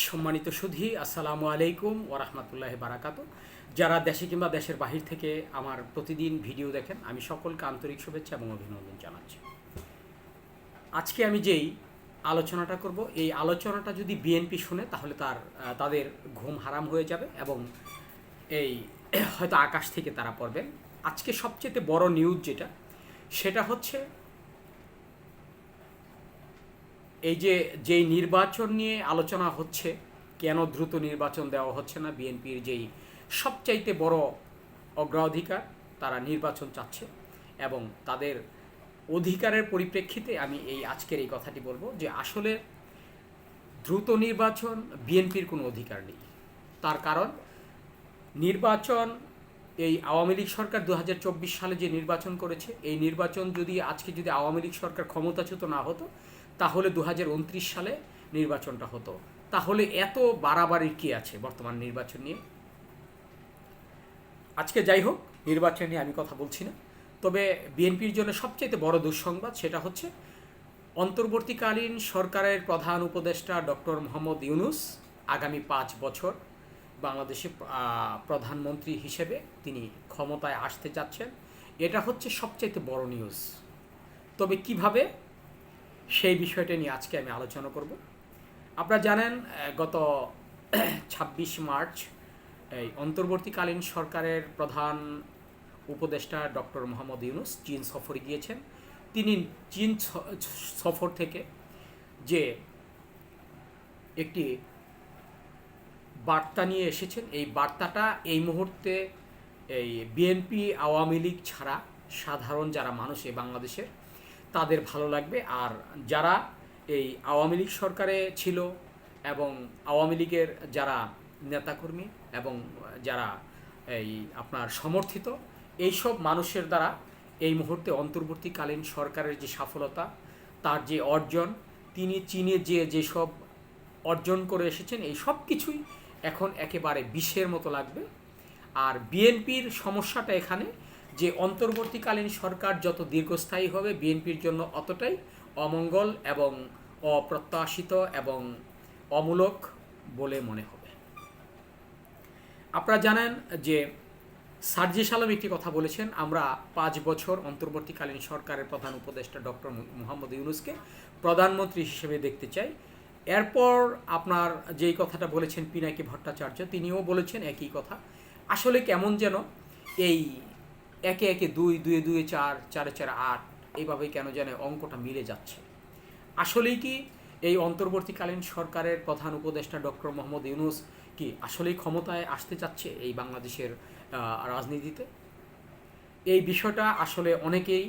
সম্মানিত সুধী, আসসালামু আলাইকুম ওরহমতুল্লাহ বারাকাত যারা দেশে কিংবা দেশের বাহির থেকে আমার প্রতিদিন ভিডিও দেখেন, আমি সকলকে আন্তরিক শুভেচ্ছা এবং অভিনন্দন জানাচ্ছি। আজকে আমি যেই আলোচনাটা করব, এই আলোচনাটা যদি বিএনপি শুনে, তাহলে তার তাদের ঘুম হারাম হয়ে যাবে এবং এই হয়তো আকাশ থেকে তারা পড়বেন। আজকে সবচেয়ে বড় নিউজ যেটা, সেটা হচ্ছে এই যে যেই নির্বাচন নিয়ে আলোচনা হচ্ছে, কেন দ্রুত নির্বাচন দেওয়া হচ্ছে না? বিএনপির যেই সবচাইতে বড় অগ্রাধিকার, তারা নির্বাচন চাচ্ছে এবং তাদের অধিকারের পরিপ্রেক্ষিতে আমি এই আজকের এই কথাটি বলব যে, আসলে দ্রুত নির্বাচন বিএনপির কোনো অধিকার নেই। তার কারণ, নির্বাচন, এই আওয়ামী লীগ সরকার দু হাজার চব্বিশ সালে যে নির্বাচন করেছে, এই নির্বাচন যদি, আজকে যদি আওয়ামী লীগ সরকার ক্ষমতাচ্যুত না হতো তাহলে দু হাজার উনত্রিশ সালে নির্বাচনটা হতো। তাহলে এত বাড়াবাড়ি কি আছে বর্তমান নির্বাচন নিয়ে? আজকে যাই হোক, নির্বাচন নিয়ে আমি কথা বলছি না। তবে বিএনপির জন্য সবচেয়ে বড় দুঃসংবাদ সেটা হচ্ছে, অন্তর্বর্তীকালীন সরকারের প্রধান উপদেষ্টা ডক্টর মোহাম্মদ ইউনুস আগামী পাঁচ বছর বাংলাদেশে প্রধানমন্ত্রী হিসেবে তিনি ক্ষমতায় আসতে যাচ্ছেন। এটা হচ্ছে সবচাইতে বড় নিউজ। তবে কীভাবে? সেই বিষয়টা নিয়ে আজকে আমি আলোচনা করব। আপনারা জানেন গত ছাব্বিশ মার্চ এই অন্তর্বর্তীকালীন সরকারের প্রধান উপদেষ্টা ডক্টর মোহাম্মদ ইউনুস চীন সফরে গিয়েছেন। তিনি চীন সফর থেকে যে একটি বার্তা নিয়ে এসেছেন, এই বার্তাটা এই মুহূর্তে এই বিএনপি আওয়ামী লীগ ছাড়া সাধারণ যারা মানুষ এই বাংলাদেশের তাদের ভালো লাগবে। আর যারা এই আওয়ামী লীগ সরকারে ছিল এবং আওয়ামী লীগের যারা নেতাকর্মী এবং যারা এই আপনার সমর্থিত, এইসব মানুষের দ্বারা এই মুহূর্তে অন্তর্বর্তীকালীন সরকারের যে সফলতা, তার যে অর্জন, তিনি চীনে যে যেসব অর্জন করে এসেছেন, এই সব কিছুই এখন একেবারে বিষের মতো লাগবে। আর বিএনপির সমস্যাটা এখানে যে অন্তর্বর্তীকালীন সরকার যত দীর্ঘস্থায়ী হবে, বিএনপির জন্য অতটাই অমঙ্গল এবং অপ্রত্যাশিত এবং অমূলক বলে মনে হবে। আপনারা জানেন যে সার্জিস আলম একটি কথা বলেছেন, আমরা পাঁচ বছর অন্তর্বর্তীকালীন সরকারের প্রধান উপদেষ্টা ডক্টর মোহাম্মদ ইউনুসকে প্রধানমন্ত্রী হিসেবে দেখতে চাই। এরপর আপনার যেই কথাটা বলেছেন পিনাকি ভট্টাচার্য, তিনিও বলেছেন একই কথা। আসলে কেমন যেন এই একে একে দুই, দুয়ে দুয়ে চার, চারে চারে আট, এইভাবেই কেন যেন অঙ্কটা মিলে যাচ্ছে। আসলেই কি এই অন্তর্বর্তীকালীন সরকারের প্রধান উপদেষ্টা ডক্টর মোহাম্মদ ইউনুস কি আসলেই ক্ষমতায় আসতে চাচ্ছে এই বাংলাদেশের রাজনীতিতে? এই বিষয়টা আসলে অনেকেই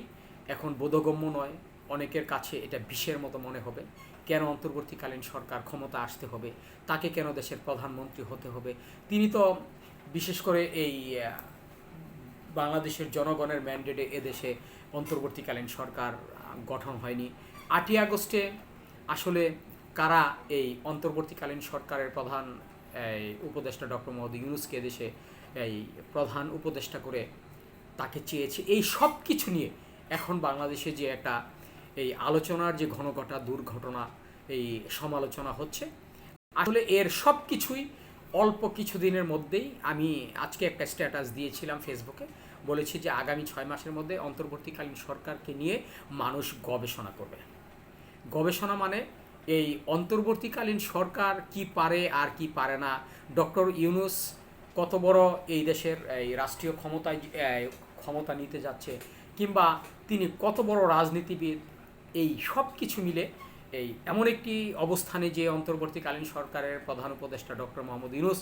এখন বোধগম্য নয়, অনেকের কাছে এটা বিষের মতো মনে হবে। কেন অন্তর্বর্তীকালীন সরকার ক্ষমতা আসতে হবে? তাকে কেন দেশের প্রধানমন্ত্রী হতে হবে? তিনি তো বিশেষ করে এই বাংলাদেশের জনগণের ম্যান্ডেটে এদেশে অন্তর্বর্তীকালীন সরকার গঠন হয়নি। আটই আগস্টে আসলে কারা এই অন্তর্বর্তীকালীন সরকারের প্রধান এই, উপদেষ্টা ডক্টর মোহাম্মদ ইউনুসকে এদেশে এই প্রধান উপদেষ্টা করে তাকে চেয়েছে এই সব কিছু নিয়ে এখন বাংলাদেশে যে একটা এই আলোচনার যে ঘনঘটা দুর্ঘটনা এই সমালোচনা হচ্ছে। আসলে এর সব কিছুই অল্প কিছু দিনের মধ্যেই আমি আজকে একটা স্ট্যাটাস দিয়েছিলাম ফেসবুকে বলেছি যে আগামী ছয় মাসের মধ্যে অন্তর্বর্তীকালীন সরকারকে নিয়ে মানুষ গবেষণা করবে। গবেষণা মানে এই অন্তর্বর্তীকালীন সরকার কি পারে আর কি পারে না? ডক্টর ইউনুস কত বড় এই দেশের, এই রাষ্ট্রীয় ক্ষমতায় ক্ষমতা নিতে যাচ্ছে, কিংবা তিনি কত বড় রাজনীতিবিদ, এই সব কিছু মিলে এই এমন একটি অবস্থানে যে অন্তর্বর্তীকালীন সরকারের প্রধান উপদেষ্টা ডক্টর মোহাম্মদ ইউনুস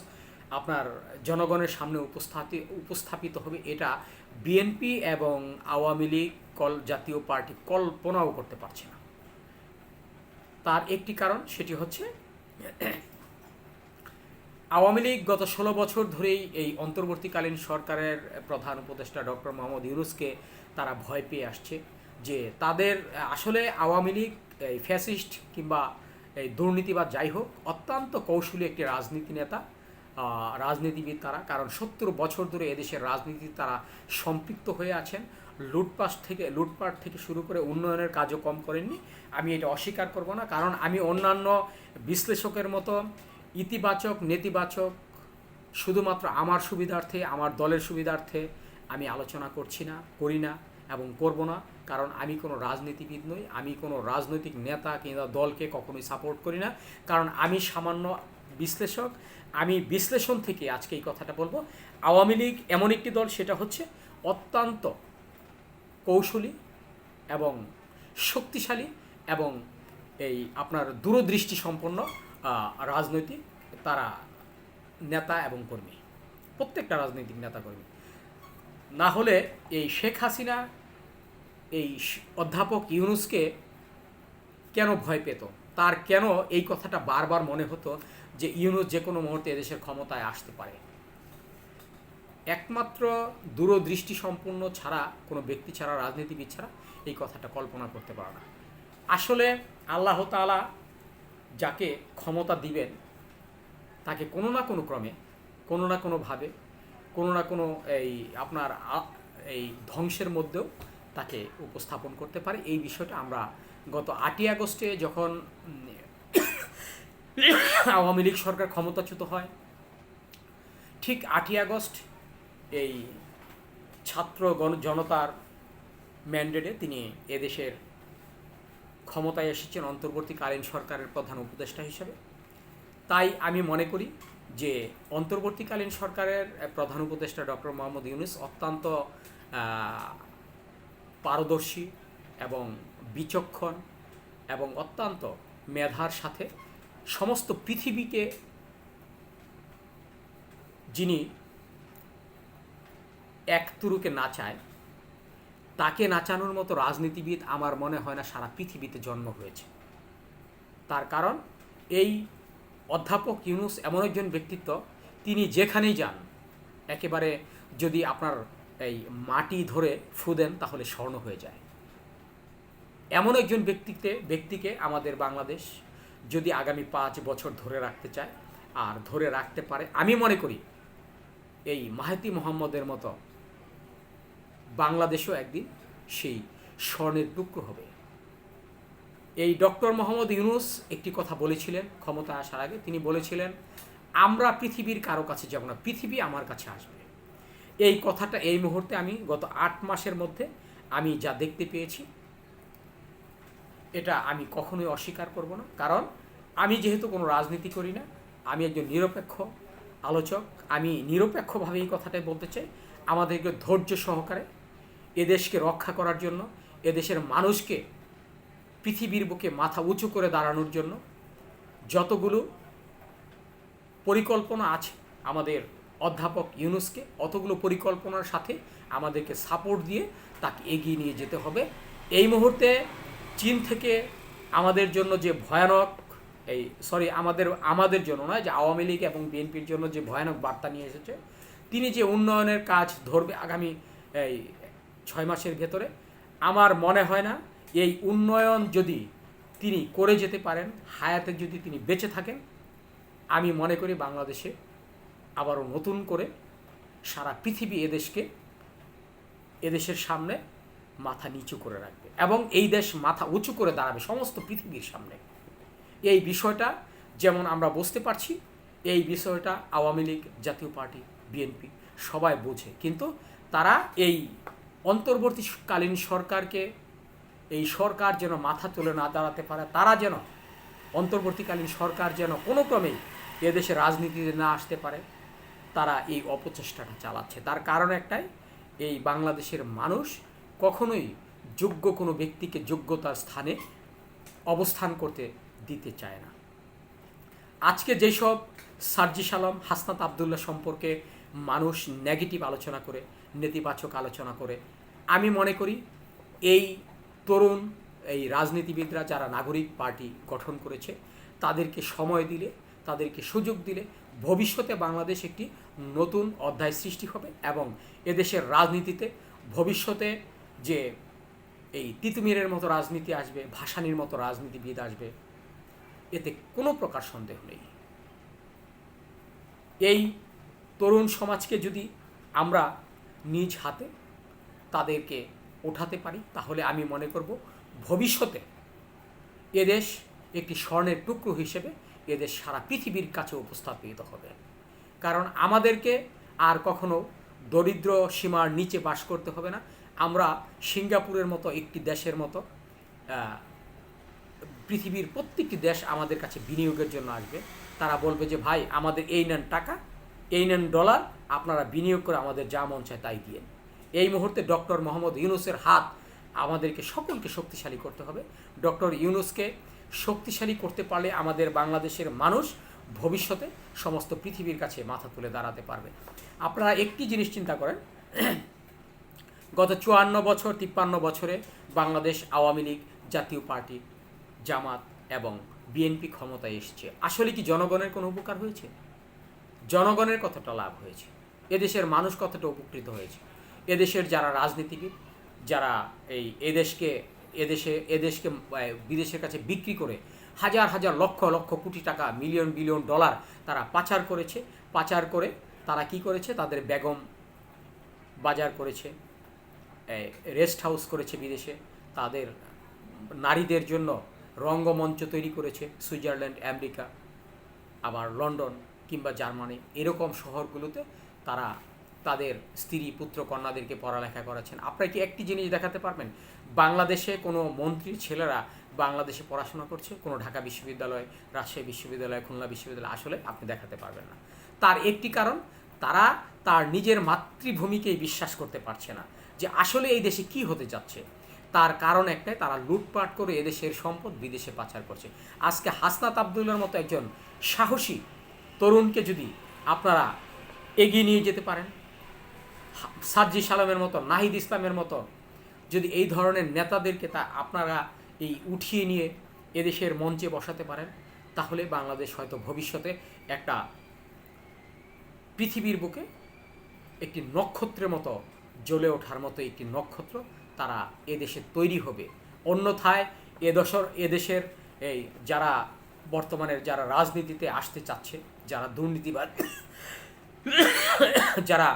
আপনার জনগণের সামনে উপস্থাপিত উপস্থাপিত হবে, এটা বিএনপি এবং আওয়ামী লীগ কল, জাতীয় পার্টি কল্পনাও করতে পারছে না। তার একটি কারণ সেটি হচ্ছে আওয়ামী লীগ গত ষোলো বছর ধরেই এই অন্তর্বর্তীকালীন সরকারের প্রধান উপদেষ্টা ডক্টর মোহাম্মদ ইউনুসকে তারা ভয় পেয়ে আসছে যে তাদের আসলে আওয়ামী লীগ এই ফ্যাসিস্ট কিংবা এই দুর্নীতিবাদ যাই হোক, অত্যন্ত কৌশলী একটি রাজনীতি নেতা রাজনীতিবিদ তারা। কারণ সত্তর বছর ধরে এদেশের রাজনীতি তারা সম্পৃক্ত হয়ে আছেন। লুটপাট থেকে লুটপাট থেকে শুরু করে উন্নয়নের কাজও কম করেননি। আমি এটা অস্বীকার করব না। কারণ আমি অন্যান্য বিশ্লেষকের মতো ইতিবাচক, নেতিবাচক, শুধুমাত্র আমার সুবিধার্থে, আমার দলের সুবিধার্থে আমি আলোচনা করছি না, করি না। এবং করব না, কারণ আমি কোনো রাজনীতিবিদ নই, আমি কোনো রাজনৈতিক নেতা কিংবা দলকে কখনোই সাপোর্ট করি না। কারণ আমি সামান্য বিশ্লেষক, আমি বিশ্লেষণ থেকে আজকে এই কথাটা বলব। আওয়ামী লীগ এমন একটি দল, সেটা হচ্ছে অত্যন্ত কৌশলী এবং শক্তিশালী এবং এই আপনার দূরদৃষ্টি সম্পন্ন রাজনৈতিক তারা নেতা এবং কর্মী, প্রত্যেকটা রাজনৈতিক নেতা কর্মী। না হলে এই শেখ হাসিনা এই অধ্যাপক ইউনুসকে কেন ভয় পেত? তার কেন এই কথাটা বারবার মনে হতো যে ইউনুস যে কোনো মুহূর্তে এদেশের ক্ষমতায় আসতে পারে? একমাত্র দূরদৃষ্টি সম্পন্ন ছাড়া, কোনো ব্যক্তি ছাড়া, রাজনীতিবিদ ছাড়া এই কথাটা কল্পনা করতে পারে না। আসলে আল্লাহ তাআলা যাকে ক্ষমতা দিবেন, তাকে কোনো না কোনো ক্রমে, কোনো না কোনোভাবে কোনো না কোনো এই আপনার এই ধ্বংসের মধ্যেও তাকে উপস্থাপন করতে পারে। এই বিষয়টা আমরা গত আটই আগস্টে যখন আওয়ামী লীগ সরকার ক্ষমতাচ্যুত হয়, ঠিক আটই আগস্ট এই ছাত্র গণ জনতার ম্যান্ডেটে তিনি এদেশের ক্ষমতায় এসেছেন অন্তর্বর্তীকালীন সরকারের প্রধান উপদেষ্টা হিসেবে। তাই আমি মনে করি যে অন্তর্বর্তীকালীন সরকারের প্রধান উপদেষ্টা ডক্টর মোহাম্মদ ইউনুস অত্যন্ত পারদর্শী এবং বিচক্ষণ এবং অত্যন্ত মেধার সাথে সমস্ত পৃথিবীকে যিনি এক তুরুকে নাচায়, তাকে নাচানোর মতো রাজনীতিবিদ আমার মনে হয় না সারা পৃথিবীতে জন্ম হয়েছে। তার কারণ, এই অধ্যাপক ইউনুস এমন একজন ব্যক্তিত্ব, তিনি যেখানেই যান, একেবারে যদি আপনার এই মাটি ধরে ফু দেন তাহলে স্বর্ণ হয়ে যায়। এমন একজন ব্যক্তিতে, ব্যক্তিকে আমাদের বাংলাদেশ যদি আগামী পাঁচ বছর ধরে রাখতে চায়, আর ধরে রাখতে পারে, আমি মনে করি এই মাহাতি মোহাম্মদের মতো বাংলাদেশও একদিন সেই স্বর্ণের টুকরো হবে। এই ডক্টর মোহাম্মদ ইউনুস একটি কথা বলেছিলেন, ক্ষমতা আসার আগে। তিনি বলেছিলেন, আমরা পৃথিবীর কারও কাছে যাব না, পৃথিবী আমার কাছে আসবে। এই কথাটা এই মুহূর্তে আমি গত আট মাসের মধ্যে আমি যা দেখতে পেয়েছি, এটা আমি কখনোই অস্বীকার করব না। কারণ আমি যেহেতু কোনো রাজনীতি করি না, আমি একজন নিরপেক্ষ আলোচক, আমি নিরপেক্ষভাবে এই কথাটাই বলতে চাই, আমাদেরকে ধৈর্য সহকারে এদেশকে রক্ষা করার জন্য, এদেশের মানুষকে পৃথিবীর বুকে মাথা উঁচু করে দাঁড়ানোর জন্য যতগুলো পরিকল্পনা আছে আমাদের অধ্যাপক ইউনুসকে অতগুলো পরিকল্পনার সাথে আমাদেরকে সাপোর্ট দিয়ে তাকে এগিয়ে নিয়ে যেতে হবে। এই মুহূর্তে চীন থেকে আমাদের জন্য যে ভয়ানক এই সরি আমাদের আমাদের জন্য নয়, যে আওয়ামী লীগ এবং বিএনপির জন্য যে ভয়ানক বার্তা নিয়ে এসেছে, তিনি যে উন্নয়নের কাজ ধরবে আগামী, এই, ছয় মাসের ভেতরে, আমার মনে হয় না এই উন্নয়ন যদি তিনি করে যেতে পারেন, হায়াতে যদি তিনি বেঁচে থাকেন, আমি মনে করি বাংলাদেশে আবারও নতুন করে সারা পৃথিবী এদেশকে, এদেশের সামনে মাথা নিচু করে রাখবে এবং এই দেশ মাথা উঁচু করে দাঁড়াবে সমস্ত পৃথিবীর সামনে। এই বিষয়টা যেমন আমরা বুঝতে পারছি, এই বিষয়টা আওয়ামী লীগ, জাতীয় পার্টি, বিএনপি সবাই বোঝে। কিন্তু তারা এই অন্তর্বর্তীকালীন সরকারকে, এই সরকার যেন মাথা তুলে না দাঁড়াতে পারে, তারা যেন অন্তর্বর্তীকালীন সরকার যেন কোনো ক্রমেই এদেশে রাজনীতিতে না আসতে পারে তারা এই অপচেষ্টাটা চালাচ্ছে। তার কারণ একটাই, এই বাংলাদেশের মানুষ কখনোই যোগ্য কোনো ব্যক্তিকে যোগ্যতার স্থানে অবস্থান করতে দিতে চায় না। আজকে যেসব সার্জি সালাম হাসনাত আবদুল্লাহ সম্পর্কে মানুষ নেগেটিভ আলোচনা করে, নেতিবাচক আলোচনা করে, আমি মনে করি এই তরুণ, এই রাজনীতিবিদরা যারা নাগরিক পার্টি গঠন করেছে, তাদেরকে সময় দিলে, তাদেরকে সুযোগ দিলে ভবিষ্যতে বাংলাদেশ একটি নতুন অধ্যায় সৃষ্টি হবে এবং এদেশের রাজনীতিতে ভবিষ্যতে যে এই তিতুমিরের মতো রাজনীতি আসবে, ভাসানির মতো রাজনীতিবিদ আসবে, এতে কোনো প্রকার সন্দেহ নেই। এই তরুণ সমাজকে যদি আমরা নিজ হাতে তাদেরকে ওঠাতে পারি, তাহলে আমি মনে করব ভবিষ্যতে এদেশ একটি স্বর্ণের টুকরো হিসেবে এদেশ সারা পৃথিবীর কাছে উপস্থাপিত হবে। কারণ আমাদেরকে আর কখনো দরিদ্র সীমার নিচে বাস করতে হবে না। আমরা সিঙ্গাপুরের মতো একটি দেশের মতো পৃথিবীর প্রত্যেকটি দেশ আমাদের কাছে বিনিয়োগের জন্য আসবে। তারা বলবে যে, ভাই, আমাদের এই নেন টাকা, এই নেন ডলার, আপনারা বিনিয়োগ করে আমাদের যা মন চায় তাই দিয়ে। এই মুহূর্তে ডক্টর মোহাম্মদ ইউনুসের হাত আমাদেরকে সকলকে শক্তিশালী করতে হবে। ডক্টর ইউনুসকে শক্তিশালী করতে পারলে আমাদের বাংলাদেশের মানুষ ভবিষ্যতে সমস্ত পৃথিবীর কাছে মাথা তুলে দাঁড়াতে পারবে। আপনারা একটি জিনিস চিন্তা করেন। গত চুয়ান্ন বছর, তিপ্পান্ন বছরে বাংলাদেশ আওয়ামী লীগ, জাতীয় পার্টি, জামাত এবং বিএনপি ক্ষমতায় এসছে। আসলে কি জনগণের কোনো উপকার হয়েছে? জনগণের কতটা লাভ হয়েছে? এদেশের মানুষ কতটা উপকৃত হয়েছে? এদেশের যারা রাজনীতিবিদ, যারা এই এদেশকে এদেশে, এদেশকে বিদেশের কাছে বিক্রি করে হাজার হাজার লক্ষ লক্ষ কোটি টাকা মিলিয়ন বিলিয়ন ডলার তারা পাচার করেছে। পাচার করে তারা কি করেছে? তাদের বেগম বাজার করেছে রেস্ট হাউস করেছে বিদেশে। তাদের নারীদের জন্য রঙ্গমঞ্চ তৈরি করেছে সুইজারল্যান্ড, আমেরিকা, আবার লন্ডন কিংবা জার্মানি। এরকম শহরগুলোতে তারা তাদের স্ত্রী, পুত্র, কন্যাদেরকে পড়ালেখা করাচ্ছেন। আপনারা কি একটি জিনিস দেখাতে পারবেন? বাংলাদেশে কোনো মন্ত্রীর ছেলেরা বাংলাদেশে পড়াশোনা করছে? কোনো ঢাকা বিশ্ববিদ্যালয়, রাজশাহী বিশ্ববিদ্যালয়, খুলনা বিশ্ববিদ্যালয় আসলে আপনি দেখাতে পারবেন না। তার একটি কারণ, তারা তার নিজের মাতৃভূমিকেই বিশ্বাস করতে পারছে না যে আসলে এই দেশে কি হতে যাচ্ছে। তার কারণ একটাই, তারা লুটপাট করে এদেশের সম্পদ বিদেশে পাচার করছে। আজকে হাসনাত আবদুল্লার মতো একজন সাহসী তরুণকে যদি আপনারা এগিয়ে নিয়ে যেতে পারেন সাজ্জি সালামের মতো, নাহিদ ইসলামের মতো, যদি এই ধরনের নেতাদেরকে তা আপনারা এই উঠিয়ে নিয়ে এদেশের মঞ্চে বসাতে পারেন, তাহলে বাংলাদেশ হয়তো ভবিষ্যতে একটা পৃথিবীর বুকে একটি নক্ষত্রের মতো জ্বলে ওঠার মতো একটি নক্ষত্র তারা এদেশে তৈরি হবে। অন্যথায় এদেশের এদেশের এই যারা বর্তমানের যারা রাজনীতিতে আসতে চাচ্ছে, যারা দুর্নীতিবাদ, যারা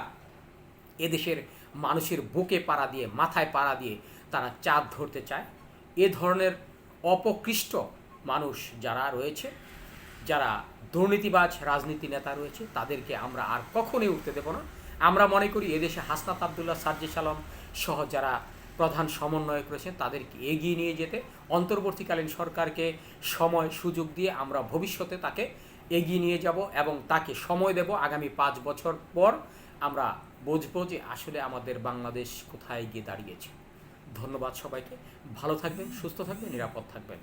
এদেশের মানুষের বুকে পাড়া দিয়ে, মাথায় পাড়া দিয়ে তারা চাঁদ ধরতে চায়। এ ধরনের অপকৃষ্ট মানুষ যারা রয়েছে, যারা দুর্নীতিবাজ রাজনীতি নেতা রয়েছে, তাদেরকে আমরা আর কখনোই উঠতে দেব না। আমরা মনে করি এদেশে হাসনাত আবদুল্লাহ সাজ্জে সালাম সহ যারা প্রধান সমন্বয়ক রয়েছেন, তাদেরকে এগিয়ে নিয়ে যেতে, অন্তর্বর্তীকালীন সরকারকে সময়, সুযোগ দিয়ে আমরা ভবিষ্যতে তাকে এগিয়ে নিয়ে যাব এবং তাকে সময় দেব। আগামী পাঁচ বছর পর আমরা বুঝব যে আসলে আমাদের বাংলাদেশ কোথায় গিয়ে দাঁড়িয়েছে। ধন্যবাদ সবাইকে। ভালো থাকবেন, সুস্থ থাকবেন, নিরাপদ থাকবেন।